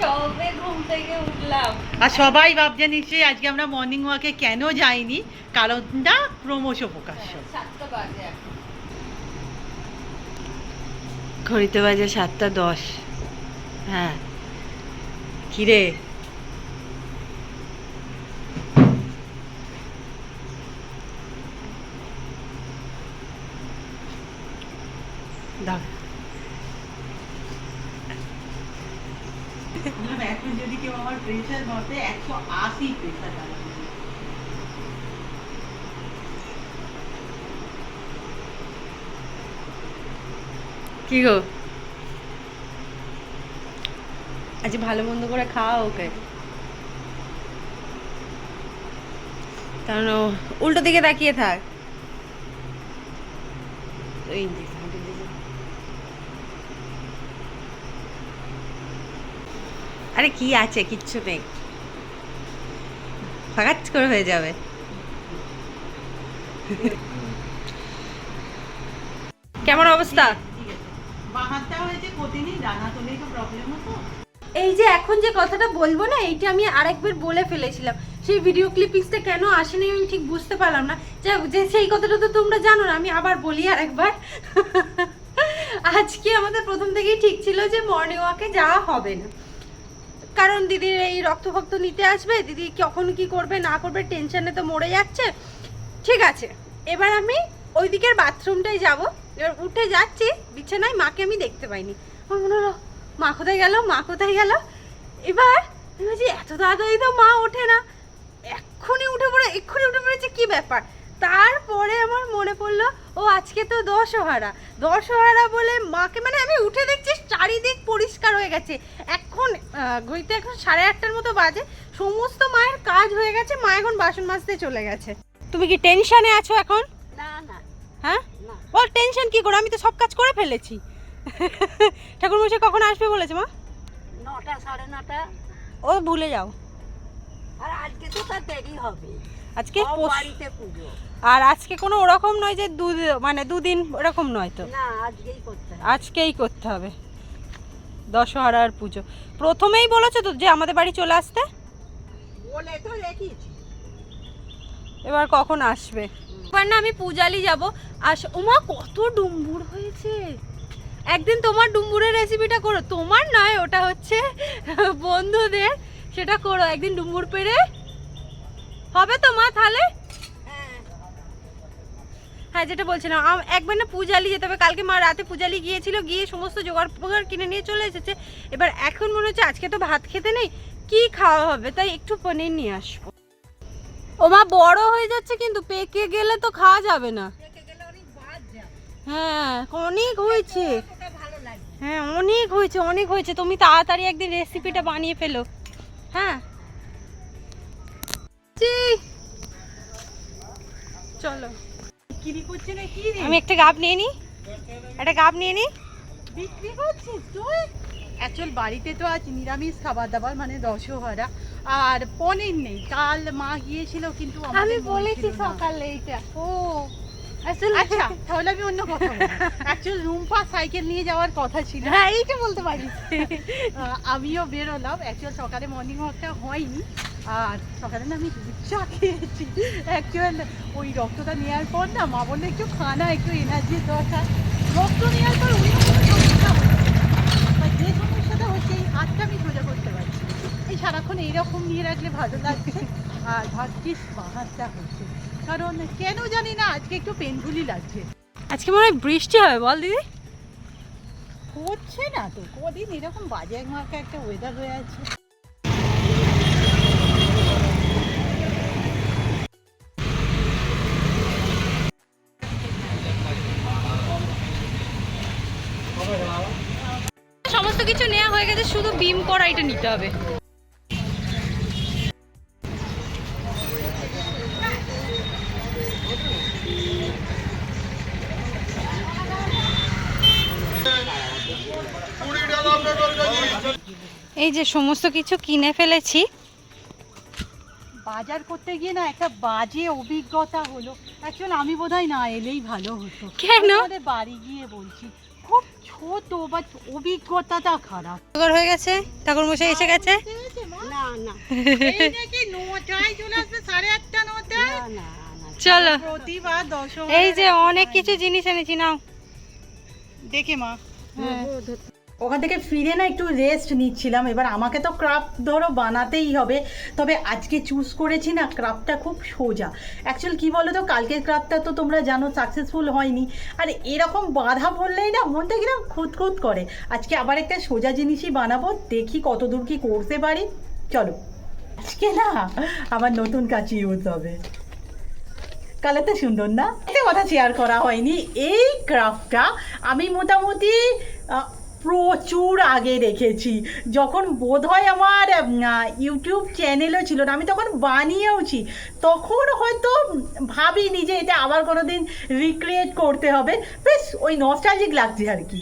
সবে ঘুম থেকে উঠলাম। আর সবাই ভাবছে নিশ্চয়ই আজকে আমরা মর্নিং ওয়াকে কেন যাইনি? কারণটা ক্রমশ প্রকাশ্য সাতটা বাজে ঘড়িতে বাজে সাতটা দশ। হ্যাঁ। কিরে দাঁড়া এখন যদি কেউ আমার প্রেশার মতে একশো আশি প্রেশার কি গো? আজ ভালো মন্দ করে খাওয়া ওকে? কারণ উল্টো দিকে তাকিয়ে থাক। এই যে, সামনে দিকে। আরে কি আছে কিচ্ছু নেই। ফাঁকাচ করে হয়ে যাবে। কেমন অবস্থা? এই যে এখন যে কথাটা বলব না এইটা আমি আরেকবার বলে ফেলেছিলাম। সেই ভিডিও ক্লিপিংসটা কেন আসেনি আমি ঠিক বুঝতে পারলাম না। যে সেই কথাটা তো তোমরা জানো না আমি আবার বলি আরেকবার। আজকে আমাদের প্রথম থেকেই ঠিক ছিল যে মর্নিং ওয়াকে যাওয়া হবে না। কারণ দিদির এই রক্ত ফক্ত নিতে আসবে, দিদি কখন কি করবে, না করবে, টেনশনে তো মরে যাচ্ছে। ঠিক আছে, এবার আমি ওই দিকের বাথরুমটাই যাব। এবার উঠে যাচ্ছি, বিছানায় মাকে আমি দেখতে পাইনি। আমার মনে হলো, মা কোথায় গেল, মা কোথায় গেল? এবার আমি বলছি এত তাড়াতাড়ি তো মা ওঠে না। এক্ষুনি উঠে পড়ে, এক্ষুনি উঠে পড়েছে কি ব্যাপার? তারপরে আমার মনে পড়ল ও আজকে তো দশহারা। দশহারা বলে মাকে মানে আমি উঠে দেখছি চারিদিক পরিষ্কার হয়ে গেছে। এখন ঘড়িতে এখন সাড়ে আটটার মতো বাজে। সমস্ত মায়ের কাজ হয়ে গেছে মা এখন বাসন মাজতে চলে গেছে। তুমি কি টেনশনে আছো এখন? না না। হ্যাঁ? বল টেনশন কি করে? আমি তো সব কাজ করে ফেলেছি। ঠাকুরমশাই কখন আসবে বলেছে মা? নটা সাড়ে নটা। ও ভুলে যাও। আর আজকে তো তার দেরি হবে। আজকে বাড়িতে পুজো। আর আজকে কোনো ওরকম নয় যে দু মানে দুদিন ওরকম নয় তো। না আজকেই করতে হবে। আজকেই করতে হবে। দশহরার পুজো। প্রথমেই বলেছ তো যে আমাদের বাড়ি চলে আসতে? বলে তো রেখেছি এবার কখন আসবে? এবার না আমি পূজালি যাব। আস ওমা কত ডুম্বুর হয়েছে। একদিন তোমার ডুম্বুরের রেসিপিটা করো। তোমার নয় ওটা হচ্ছে বন্ধুদের। সেটা করো। একদিন ডুম্বুর পেরে হবে তো মা তাহলে? হ্যাঁ। হ্যাঁ যেটা বলছিলাম একবার না পূজালি যেতে হবে। কালকে মা রাতে পূজালি গিয়েছিল গিয়ে সমস্ত জোগাড় ফোগাড় কিনে নিয়ে চলে এসেছে। এবার এখন মনে হচ্ছে আজকে তো ভাত খেতে নেই কি খাওয়া হবে? তাই একটু পনির নিয়ে আসব। ও মা বড় হয়ে যাচ্ছে কিন্তু পেকে গেলে তো খাওয়া যাবে না। হ্যাঁ অনেক হয়েছে। হ্যাঁ অনেক হয়েছে অনেক হয়েছে। তুমি তাড়াতাড়ি একদিন রেসিপিটা বানিয়ে ফেলো। হ্যাঁ। জি। চলো। বিক্রি করছে না কি রে আমি একটা গাব নিয়ে নিই একটা গাব নিয়ে নিই বিক্রি করছিস তুই? অ্যাকচুয়াল বাড়িতে তো আজ নিরামিষ খাবার দাবার মানে দশহরা। আর পনির নেই কাল মা গিয়েছিল কিন্তু আমি বলেছি সকালে এইটা ও আসলে আচ্ছা তাহলে আমি অন্য কথা অ্যাকচুয়াল রুম্পা সাইকেল নিয়ে যাওয়ার কথা ছিল। হ্যাঁ এইটা বলতে আমিও বেরোলাম। অ্যাকচুয়াল সকালে মর্নিং ওয়াকটা হয়নি। আর সকালে না আমি দুধ চা খেয়েছি। অ্যাকচুয়াল ওই রক্তটা নেওয়ার পর না মা বলল একটু খানা একটু এনার্জির দরকার। রক্ত নেওয়ার পর অন্য কোনো সমস্যা হচ্ছে না। বা যে সমস্যাটা হচ্ছে এই হাতটা আমি সোজা করতে পারছি এই সারাক্ষণ এইরকম নিয়ে রাখলে ভালো লাগছে। আর ভাবছিস বাহাতটা হচ্ছে। কারণ কেন জানি না আজকে একটু পেনফুলি লাগছে। আজকে মনে হয় বৃষ্টি হবে বল দিদি। হচ্ছে না তো কদিন এরকম বাজে মার্কা একটা ওয়েদার হয়ে আছে। সমস্ত কিছু নেওয়া হয়ে গেছে শুধু বিম কড়াইটা নিতে হবে। এই যে সমস্ত কিছু কিনে ফেলেছি। বাজার করতে গিয়ে না একটা বাজে অভিজ্ঞতা হলো। অ্যাকচুয়ালি আমি বোধহয় না এলেই ভালো হতো। কেন? বাড়ি গিয়ে বলছি। ছোট বাট অভিজ্ঞতাটা খারাপ ঠাকুর হয়ে গেছে? ঠাকুর মশাই এসে গেছে? না না। চলে আসবে? সাড়ে আটটা চলো। এই যে অনেক কিছু জিনিস এনেছি নাও। দেখে মা। হ্যাঁ। ওখান থেকে ফিরে না একটু রেস্ট নিচ্ছিলাম। এবার আমাকে তো ক্রাফট ধরো বানাতেই হবে। তবে আজকে চুজ করেছি না ক্রাফটটা খুব সোজা। অ্যাকচুয়াল কী বলো তো কালকের ক্রাফটটা তো তোমরা জানো সাকসেসফুল হয়নি। আর এরকম বাধা পড়লেই না মনটা কিরম খুঁত খুঁত করে। আজকে আবার একটা সোজা জিনিসই বানাবো, দেখি কত দূর কি করতে পারি। চলো। আজকে না আমার নতুন কাছে ইউজ হবে। কালারটা সুন্দর না? একটা কথা শেয়ার করা হয়নি। এই ক্রাফটটা আমি মোটামুটি প্রচুর আগে রেখেছি যখন বোধ হয় আমার ইউটিউব চ্যানেলও ছিল না আমি তখন বানিয়েওছি তখন হয়তো ভাবিনি যে এটা আবার কোনো দিন রিক্রিয়েট করতে হবে। বেশ ওই নস্টালজিক লাগছে আর কি।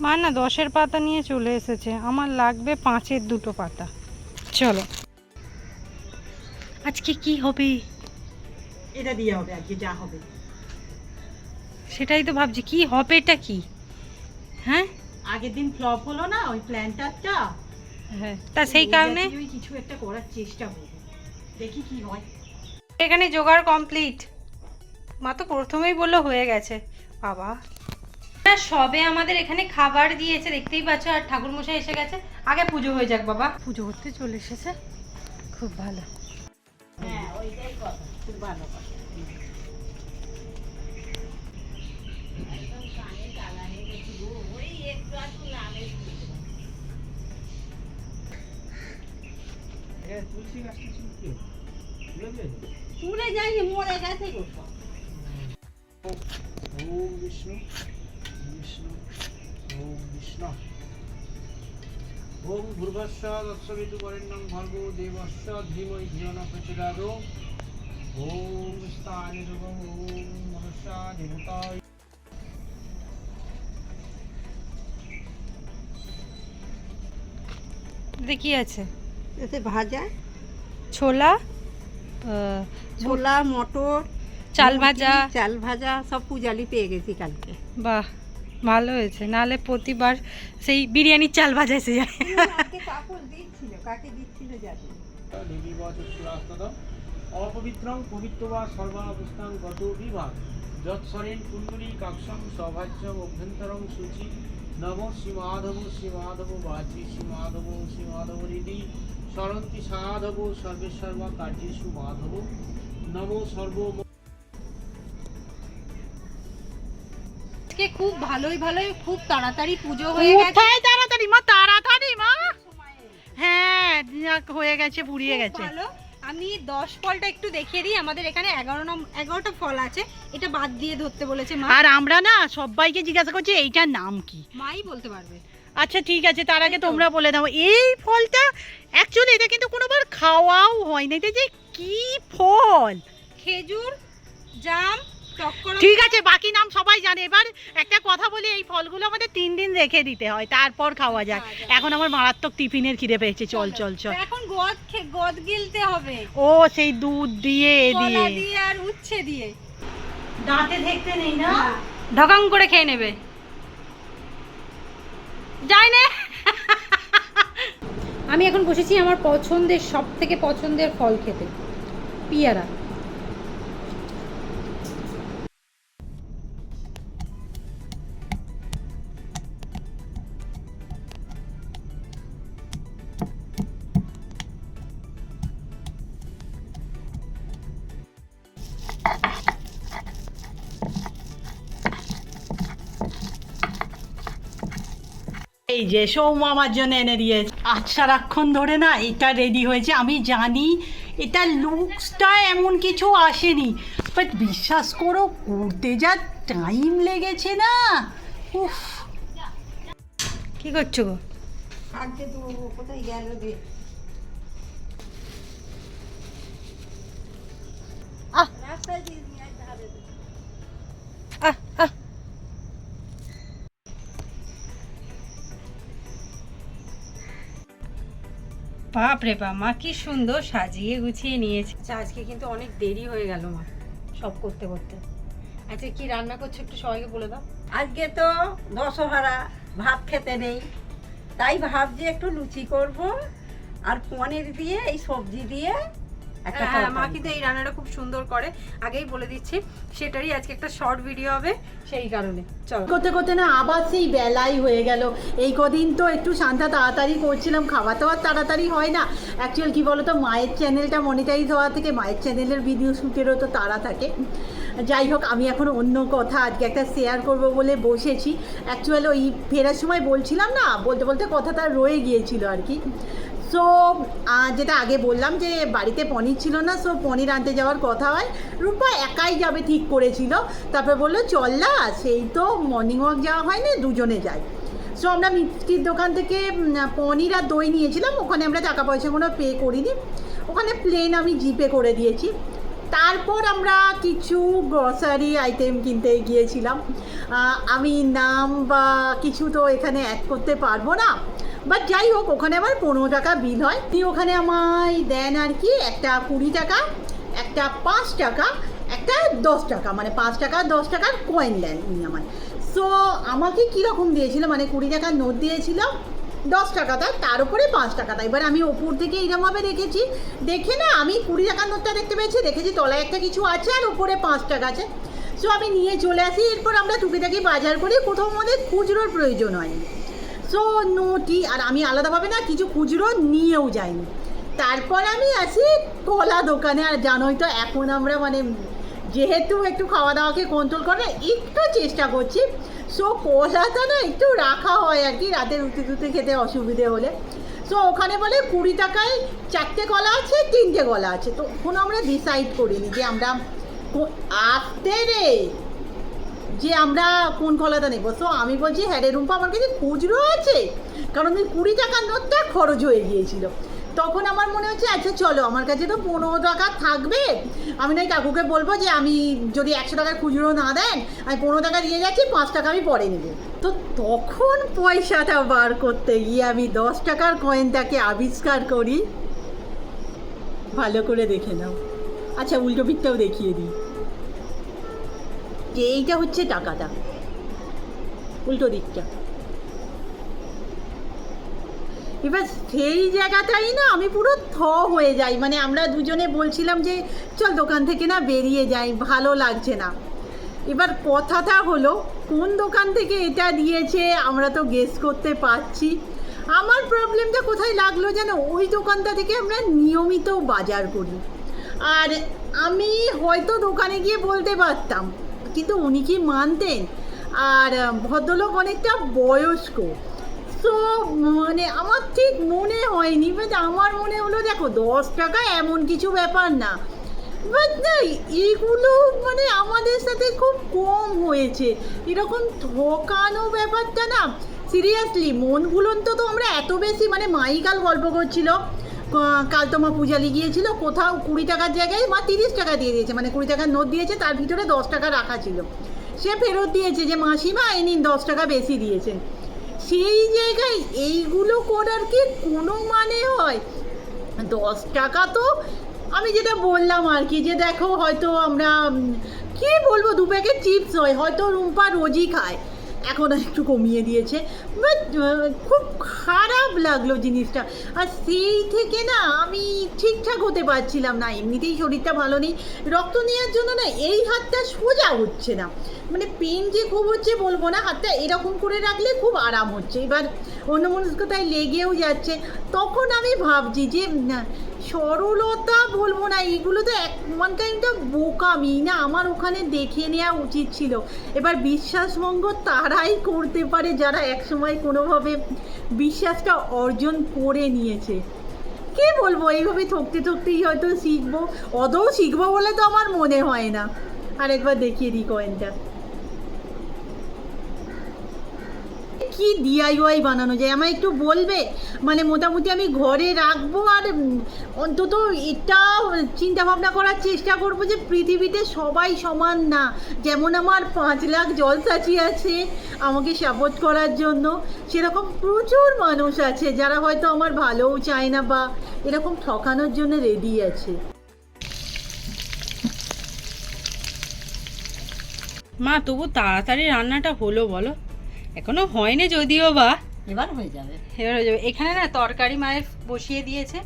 মা না দশের পাতা নিয়ে চলে এসেছে। আমার লাগবে পাঁচের দুটো পাতা। চলো। আজকে কি হবে? এটা দিয়ে হবে আজকে যা হবে। সেটাই তো ভাবছি। কি হবেটা কি? হ্যাঁ? আগের দিন ফ্লপ হলো না ওই প্ল্যান্টারটা হ্যাঁ তা সেই কারণে? ওই কিছু একটা করার চেষ্টা করব। দেখি কি হয়। এখানে জোগাড় কমপ্লিট মা তো প্রথমেই বলল হয়ে গেছে। বাবা। সবে আমাদের এখানে খাবার দিয়েছে দেখতেই পাচ্ছ আর ঠাকুর মশাই এসে গেছে। আগে পুজো হয়ে যাক বাবা। পুজো করতে চলে এসেছে। খুব ভালো। হ্যাঁ ওইটাই কথা। খুব ভালো কথা। তুলে যায়নি মরে গেছে গো সব। ওম বিষ্ণু বিষ্ণু ওম বিষ্ণু। ওম ভূর্ভস্ব দক্ষবিদু বরেণ্যং ভর্গো দেবস্য ধীমহি ধিয় ন ওম স্থানি ওম মনুষ্যা দেবতায়। এতে আছে। এতে ভাজা? ছোলা ছোলা মটর চাল ভাজা। চাল ভাজা সব পূজালি পেয়ে গেছি কালকে। বাহ ভালো হয়েছে। নাহলে প্রতিবার সেই বিরিয়ানির চাল ভাজা এসে যায়। অপবিত্রং পবিত্র বা সর্বাবস্থাং গত বিভাগ। যৎসরেণ কুণ্ডলী কাক্ষং সৌভাজ্যম অভ্যন্তরং সূচি। নম শ্রীমাধব শ্রীমাধব বাচি শ্রীমাধব শ্রীমাধব হৃদি সাধব কার্যেষু মাধব নম সর্ব আজকে খুব ভালোই ভালোই খুব তাড়াতাড়ি পুজো হয়ে গেছে। কোথায় তাড়াতাড়ি মা তাড়াতাড়ি মা? হ্যাঁ হয়ে গেছে পুড়িয়ে গেছে। ভালো। আমি দশ ফলটা একটু দেখিয়ে দিই। আমাদের এখানে এগারো নম্বর এগারোটা ফল আছে। এটা বাদ দিয়ে ধরতে বলেছে মা। আর আমরা না সবাইকে জিজ্ঞাসা করছি এইটার নাম কি? মাই বলতে পারবে। আচ্ছা ঠিক আছে তার আগে তোমরা বলে দাও এই ফলটা অ্যাকচুয়ালি এটা কিন্তু কোনোবার খাওয়াও হয় না এটা যে কি ফল? খেজুর জাম ঠিক আছে বাকি নাম সবাই জানে। এবার একটা কথা বলি এই ফলগুলো আমাদের তিন দিন রেখে দিতে হয় তারপর খাওয়া যায় এখন আমার মারাত্মক টিফিনের খিদে পেয়েছে চল চল চল। এখন গদ খে- গদ গিলতে হবে। ও সেই দুধ দিয়ে দিয়ে। দিয়ে আর উচ্ছে দিয়ে। দাঁতে দেখতে নেই না। ঢকাং করে খেয়ে নেবে। যাই না। আমি এখন বসেছি আমার পছন্দের সব থেকে পছন্দের ফল খেতে। পিয়ারা। এই যে সৌম আমার জন্য এনে দিয়েছে। আজ সারাক্ষণ ধরে না এটা রেডি হয়েছে। আমি জানি এটা লুকসটা এমন কিছু আসেনি। বাট বিশ্বাস করো করতে যা টাইম লেগেছে না। উফ। কি করছ গো? তো কোথায় গেল বাপ রে বাপ মা কি সুন্দর সাজিয়ে গুছিয়ে নিয়েছে। আচ্ছা আজকে কিন্তু অনেক দেরি হয়ে গেল মা সব করতে করতে। আচ্ছা কি রান্না করছ একটু সবাইকে বলে দাও। আজকে তো দশহারা ভাত খেতে নেই। তাই ভাবছি একটু লুচি করব আর পনির দিয়ে এই সবজি দিয়ে একটা হ্যাঁ মা। কিন্তু এই রান্নাটা খুব সুন্দর করে। আগেই বলে দিচ্ছি সেটারই আজকে একটা শর্ট ভিডিও হবে সেই কারণে। চলো। করতে করতে না আবার সেই বেলাই হয়ে গেল। এই কদিন তো একটু শান্তা তাড়াতাড়ি করছিলাম খাওয়া আর তাড়াতাড়ি হয় না। অ্যাকচুয়াল কি বলতো মায়ের চ্যানেলটা মনিটাইজ হওয়া থেকে মায়ের চ্যানেলের ভিডিও শ্যুটেরও তো তাড়া থাকে। যাই হোক আমি এখন অন্য কথা আজকে একটা শেয়ার করব বলে বসেছি। অ্যাকচুয়াল ওই ফেরার সময় বলছিলাম না বলতে বলতে কথাটা রয়ে গিয়েছিল আর কি। সো যেটা আগে বললাম যে বাড়িতে পনির ছিল না সো পনির আনতে যাওয়ার কথা হয়। রূপা একাই যাবে ঠিক করেছিল। তারপর বলল, চল না, সেই তো মর্নিং ওয়াক যাওয়া হয় না দুজনে যাই। সো আমরা মিষ্টির দোকান থেকে পনির আর দই নিয়েছিলাম। ওখানে আমরা টাকা পয়সা কোনো পে করিনি। ওখানে প্লেন আমি জিপে করে দিয়েছি। তারপর আমরা কিছু গ্রসারি আইটেম কিনতে গিয়েছিলাম। আমি নাম বা কিছু তো এখানে অ্যাড করতে পারব না। বাট যাই হোক ওখানে আমার পনেরো টাকা বিল হয়। তিনি ওখানে আমায় দেন আর কি, একটা কুড়ি টাকা, একটা পাঁচ টাকা, একটা দশ টাকা মানে পাঁচ টাকা, দশ টাকার কয়েন দেন উনি আমায়। সো আমাকে কীরকম দিয়েছিল মানে কুড়ি টাকার নোট দিয়েছিল, দশ টাকাটা তার উপরে পাঁচ টাকাটা এবার আমি ওপর থেকে এইরকমভাবে রেখেছি, দেখে না, আমি কুড়ি টাকার নোটটা দেখতে পেয়েছি, দেখেছি তলায় একটা কিছু আছে আর ওপরে পাঁচ টাকা আছে। সো আমি নিয়ে চলে আসি, এরপর আমরা টুকিটাকি বাজার করি, কোথাও আমাদের খুচরোর প্রয়োজন হয়নি নোটি, আর আমি আলাদাভাবে না কিছু খুচরো নিয়েও যাইনি। তারপর আমি আসি কলা দোকানে, আর জানোই তো এখন আমরা মানে যেহেতু একটু খাওয়া দাওয়াকে কন্ট্রোল করে একটু চেষ্টা করছি সো কলাটা না একটু রাখা হয় আর কি রাতে রুটি টুটি খেতে অসুবিধে হলে। সো ওখানে বলে কুড়ি টাকায় চারটে কলা আছে, তিনটে কলা আছে, তো তখন আমরা ডিসাইড করিনি যে আমরা আসতে রে যে আমরা কোন কলাটা নেব? তো আমি বলছি হ্যাঁ রে রুম্পা, আমার কাছে খুচরো আছে। কারণ ওই কুড়ি টাকার নোটটা খরচ হয়ে গিয়েছিল। তখন আমার মনে হচ্ছে আচ্ছা চলো, আমার কাছে তো পনেরো টাকা থাকবে। আমি নয় কাকুকে বলব যে, আমি যদি একশো টাকার খুচরো না দেন, আমি পনেরো টাকা দিয়ে যাচ্ছি, পাঁচ টাকা আমি পরে নেব। তো তখন পয়সাটা বার করতে গিয়ে আমি দশ টাকার কয়েনটাকে আবিষ্কার করি। ভালো করে দেখে নাও। আচ্ছা উল্টো পিঠটাও দেখিয়ে দিই। যে এইটা হচ্ছে টাকাটা। উল্টো দিকটা। এবার সেই জায়গাটাই না আমি পুরো থ হয়ে যাই। মানে আমরা দুজনে বলছিলাম যে, চল দোকান থেকে না বেরিয়ে যাই, ভালো লাগছে না। এবার কথাটা হলো, কোন দোকান থেকে এটা দিয়েছে আমরা তো গেস করতে পারছি। আমার প্রবলেমটা কোথায় লাগল যেন? ওই দোকানটা থেকে আমরা নিয়মিত বাজার করি। আর আমি হয়তো দোকানে গিয়ে বলতে পারতাম কিন্তু উনি কি মানতেন? আর ভদ্রলোক অনেকটা বয়স্ক। তো মানে আমার ঠিক মনে হয়নি বাট আমার মনে হলো, দেখো, দশ টাকা এমন কিছু ব্যাপার না। বাট না, এগুলো মানে আমাদের সাথে খুব কম হয়েছে। এরকম ঠকানো ব্যাপারটা না সিরিয়াসলি মন ভুলন্ত তো আমরা এত বেশি মানে মাইকাল গল্প করছিল। কাল তোমার পূজালি গিয়েছিল, কোথাও কুড়ি টাকার জায়গায় মা তিরিশ টাকা দিয়ে দিয়েছে মানে কুড়ি টাকার নোট দিয়েছে, তার ভিতরে দশ টাকা রাখা ছিল। সে ফেরত দিয়েছে যে, মাসিমা, এই নিন দশ টাকা বেশি দিয়েছে। সেই জায়গায় এইগুলো করার কি কোনো মানে হয়? দশ টাকা তো আমি যেটা বললাম আর কি, যে দেখো হয়তো আমরা কি বলব, দু প্যাকেট চিপস হয়, হয়তো রুম্পা রোজই খায়। এখন একটু কমিয়ে দিয়েছে। বাট খুব খারাপ লাগল জিনিসটা। আর সেই থেকে না, আমি ঠিকঠাক হতে পারছিলাম না। এমনিতেই শরীরটা ভালো নেই। রক্ত নেওয়ার জন্য না, এই হাতটা সোজা হচ্ছে না। মানে পেন যে খুব হচ্ছে বলব না, হাতটা এরকম করে রাখলে খুব আরাম হচ্ছে। এবার অন্য মনস্কতায় লেগেও যাচ্ছে। তখন আমি ভাবছি যে সরলতা বলব না এগুলো তো এক ওয়ান কাইন্ড অফ বোকামি। না, আমার ওখানে দেখে নেওয়া উচিত ছিল। এবার বিশ্বাসভঙ্গ তারাই করতে পারে যারা একসময় কোনোভাবে বিশ্বাসটা অর্জন করে নিয়েছে। কি বলব, এইভাবে ঠকতে ঠকতেই হয়তো শিখব। অদৌ শিখব বলে তো আমার মনে হয় না। আরেকবার দেখিয়ে দিই কয়েনটা কি ডিআইওয়াই বানানো যায়? আমায় একটু বলবে? মানে মোটামুটি আমি ঘরে রাখব আর অন্তত এটা চিন্তা ভাবনা করার চেষ্টা করব যে পৃথিবীতে সবাই সমান না। যেমন আমার পাঁচ লাখ জলসাচি আছে আমাকে সাপোর্ট করার জন্য। সেরকম প্রচুর মানুষ আছে যারা হয়তো আমার ভালোও চায় না বা এরকম ঠকানোর জন্য রেডি আছে। মা, তবু তাড়াতাড়ি রান্নাটা হলো বলো। এখনও হয়নি যদিও বা। এবার হয়ে যাবে। এবার হয়ে যাবে। এখানে না তরকারি মায়ের বসিয়ে দিয়েছে।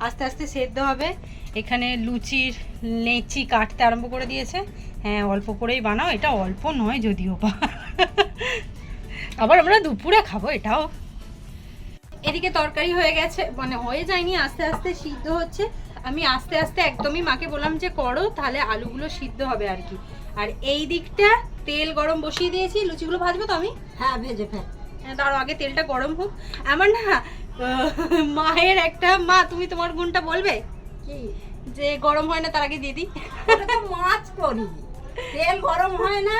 আস্তে আস্তে সেদ্ধ হবে। এখানে লুচির লেচি কাটতে আরম্ভ করে দিয়েছে। হ্যাঁ অল্প করেই বানাও। এটা অল্প নয় যদিও বা। আবার আমরা দুপুরে খাব এটাও। এদিকে তরকারি হয়ে গেছে। মানে হয়ে যায়নি আস্তে আস্তে সিদ্ধ হচ্ছে। আমি আস্তে আস্তে একদমই মাকে বললাম যে করো তাহলে আলুগুলো সিদ্ধ হবে আর কি। আর এই দিকটা তেল গরম বসিয়ে দিয়েছি লুচিগুলো ভাজবো তো আমি? হ্যাঁ ভেজে ফেল। হ্যাঁ, তার আগে তেলটা গরম হোক। আমার না মায়ের একটা মা তুমি তোমার গুণটা বলবে? কি? যে গরম হয় না তার আগে দিদি ওটা তো মাছ করি। তেল গরম হয় না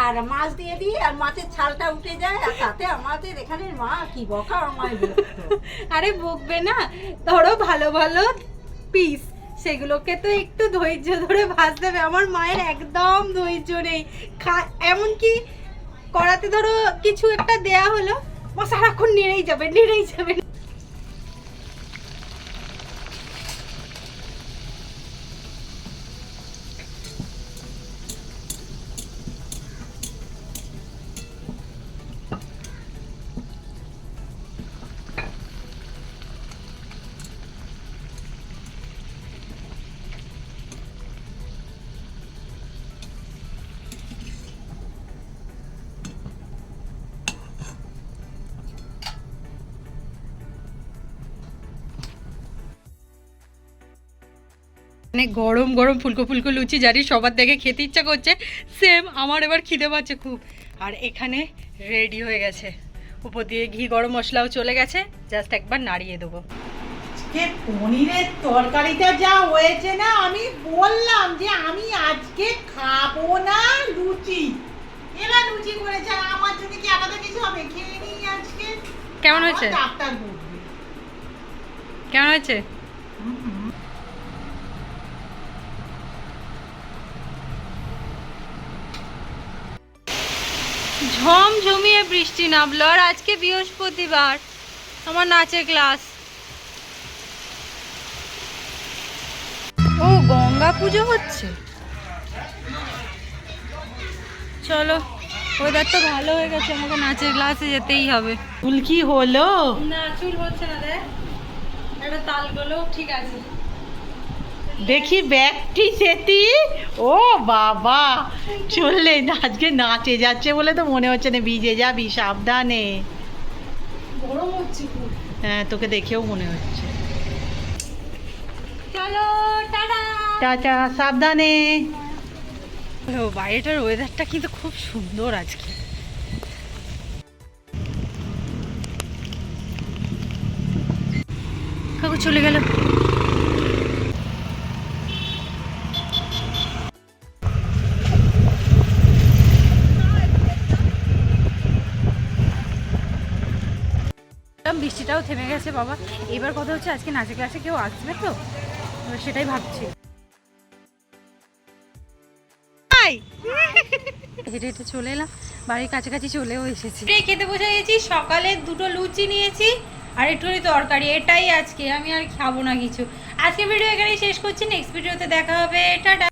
আর মাছ দিয়ে দিই আর মাছের ছালটা উঠে যায় আর তাতে আমাদের এখানে মা কি বকা আমায়। আরে বকবে না। ধরো ভালো ভালো পিস সেগুলোকে তো একটু ধৈর্য ধরে ভাজতে হবে। আমার মায়ের একদম ধৈর্য নেই। এমনকি করাতে ধরো কিছু একটা দেয়া হলো মা সারাক্ষণ নেড়েই যাবে নেড়েই যাবে মানে গরম গরম ফুলকো ফুলকো লুচি জানি সবার দেখে খেতে ইচ্ছা করছে। সেম আমার এবার খিদে পাচ্ছে খুব। আর এখানে রেডি হয়ে গেছে। উপর দিয়ে ঘি গরম মশলাও চলে গেছে। জাস্ট একবার নাড়িয়ে দেবো। পনিরের তরকারিটা যা হয়েছে না আমি বললাম যে আমি আজকে খাব না লুচি। এরা লুচি করেছে আমার জন্য কি আলাদা কিছু হবে? খেয়ে নিই আজকে। কেমন হয়েছে? কেমন হয়েছে? ঝমঝমিয়ে বৃষ্টি নামলো আর আজকে বৃহস্পতিবার। আমার নাচের ক্লাস। ও গঙ্গা পুজো হচ্ছে? চলো ওয়েদার তো ভালো হয়ে গেছে আমাকে নাচের ক্লাসে যেতেই হবে। ফুল কি হলো? না চুল হচ্ছে না দেখ। একটা তালগুলো ঠিক আছে। দেখি ব্যাগটি সেটি ও বাবা চললে আজকে নাচে যাচ্ছে বলে তো মনে হচ্ছে না ভিজে যাবি সাবধানে। হ্যাঁ তোকে দেখেও মনে হচ্ছে। চলো টাটা। সাবধানে। ও বাইরেটার ওয়েদারটা কিন্তু খুব সুন্দর আজকে। কাকু চলে গেল। বৃষ্টিটাও থেমে গেছে বাবা। এবার কথা হচ্ছে আজকে নাচের ক্লাসে কেউ আসবে তো? সেটাই ভাবছি। হেঁটে হেঁটে চলে এলাম। বাড়ির কাছাকাছি চলেও এসেছি। খেতে বসে গেছি? সকালে দুটো লুচি নিয়েছি আর একটুখানি তরকারি। এটাই আজকে। আমি আর খাব না কিছু। আজকে ভিডিও এখানেই শেষ করছি। নেক্সট ভিডিওতে দেখা হবে। টাটা!